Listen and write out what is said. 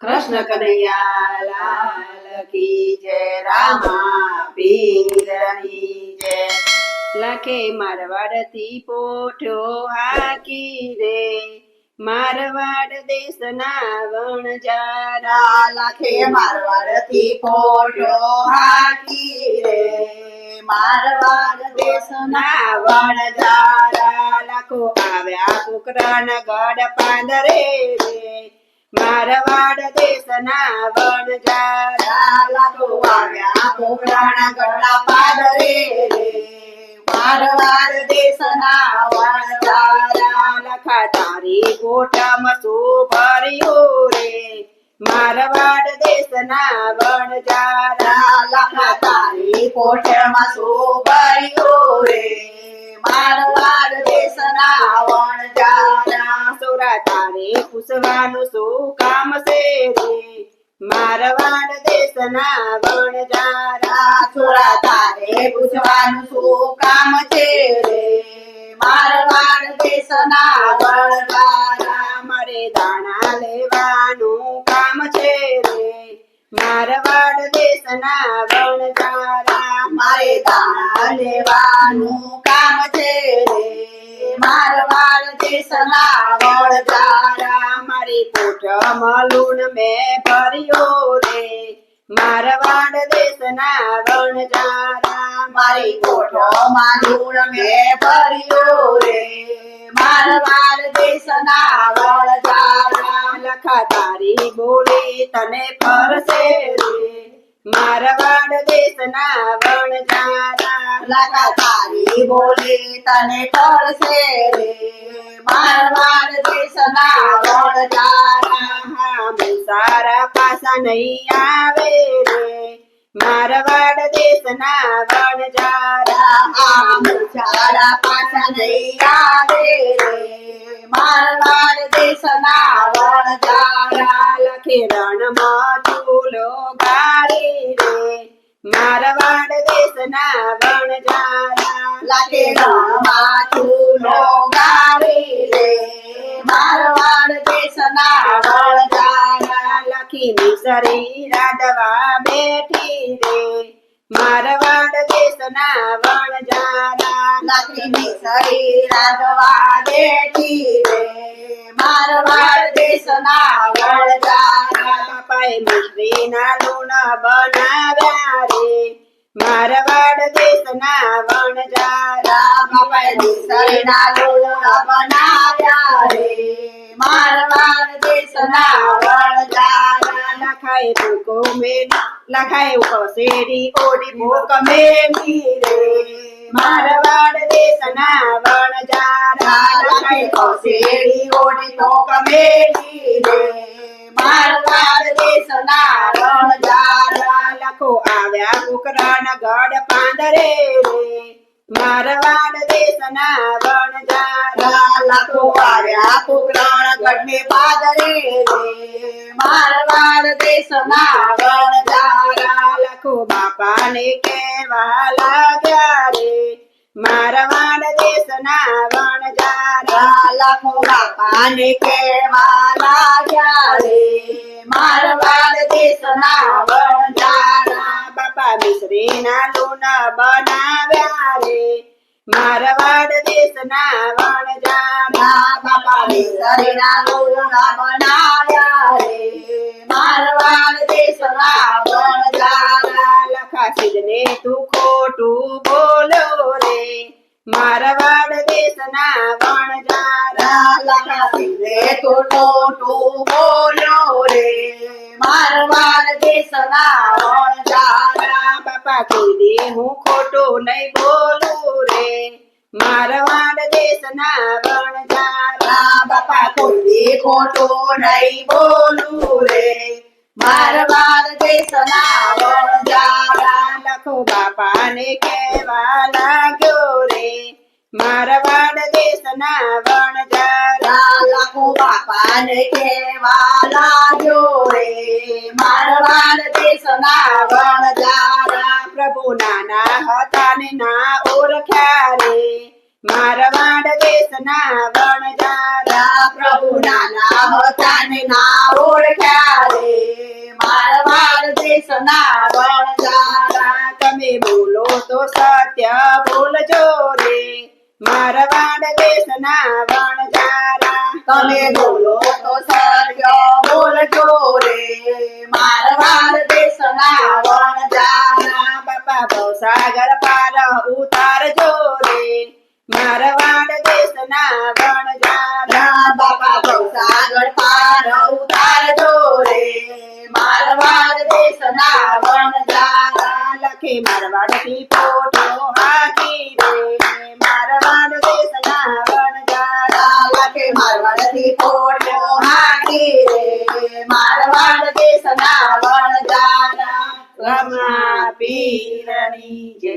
કૃષ્ણ કનૈયા લાલ કી જય, રામા પીરની જય. લખે મારવાડથી પોઠો હાકી રે મારવાડ દેશના વણજારા લાખે મારવાડથી પોઠો હાકી રે મારવાડ દેશના વણજારા લખો આવ્યા કુકરાના ગઢ પાંદરે રે મારવાડ દેશના વણજારા આવ્યા કોકરાના ગળા પાદરે રે મારવાડ દેશના વણજારા લખા તારી કોઠામાં શું ભર્યું રે મારવાડ દેશના વણજારા લાખા તારી કોઠમાં શું ભર્યું રે મારવાડ દેશના વણજારા સોરા તારે ખુશવાનું શું કામ મારવાડ દેશના વણજારા છોરા તારે પૂછવાનું શું કામ છે રે? મારવાડ દેશના વણજારા મારે દાણા લેવાનું કામ છે રે. મારવાડ દેશના વણજારા મારે દાણા લેવાનું કામ છે રે. મારવાડ દેશના વણજારા મારી પોઠમાં લૂણ મેં ભર્યો રે. મારવાડ દેશના વણજારા મારી કોઠો ધૂળ મેં ભર્યો રે. મારવાડ દેશના વણજારા લખા તારી બોલી, તને ફરશે રે. મારવાડ દેશના વણજારા લગા તારી બોલી, તને પડશે રે. મારવાડ દેશના હા સારા પાસા નહીં આવે રે મારવાડ દેશના વણજારા. આમ ચારા પાછા નહીં આવે રે મારવાડ દેશના વણજારા લખે રણમાં ચૂલો ગાળી રે ચૂલો ગાળી લખી મિસરી રાધવા બેઠી રે. મારવાડ દેશના વણજારા લક્ષ્મી સરી રાધવા બેઠી રે. મારવાડ દેશના વણજારા બાપાએ મિશ્રીના લૂણ બનાવ્યા રે. મારવાડ દેશના વણજારા બાપાની સરીના લોલા બનાવ્યા રે. મારવાડ દેશના લખાય મારવાડ દેશના વણજારા લખાય લખો આવ્યા કુકરાના ગઢ પાંદરે ગઢને પાદરે રે મારવાડ દેશના વણજારા લખો બાપાને કેવા લાગ્યા રે મારવાડ દેશના વણજારા લાખો બાપાને કેવા લાગ્યા રે મારવાડ દેશના વણજારા બાપા મિશ્રીના લૂણ બનાવ્યા રે મારવાડ દેશના વણજારા બાપાની શરીરના લોલા બનાવ્યા રે મારવાડ દેશના વણજારા લખા સિદ્ધને તું ખોટું બોલો રે. મારવાડ દેશના બોલ્યો રે. મારવાડ દેશના વણજારા બાપા કીધી હું ખોટું નહીં બોલું રે. મારવાડ દેશના વણજારા બાપા કોઈ ખોટું નહીં બોલું રે. મારવાડ દેશના વણજારા લખો બાપાને કહેવા લાગ્યો રે. મારવાડ દેશના વણજારા લાખો બાપાને કહેવા લાગ્યો રે. મારવાડ દેશના વણજારા પ્રભુ નાના હતા ને ના ઓળખ્યા રે મારવાડ દેશના વણજારા પ્રભુ નાના હતા ને ના ઓળખ્યા રે દેશના વણજારા તમે બોલો તો સત્ય બોલજો રે. મારવાડ દેશના વણજારા તમે બોલો તો વણજારા મારવાડથી મારવાડ હાકી રે મારવાડથી દેશના જારા લખે મારવાડથી ફોટો હાકી રે મારવાડ દેશના જારા રમા પીરની જય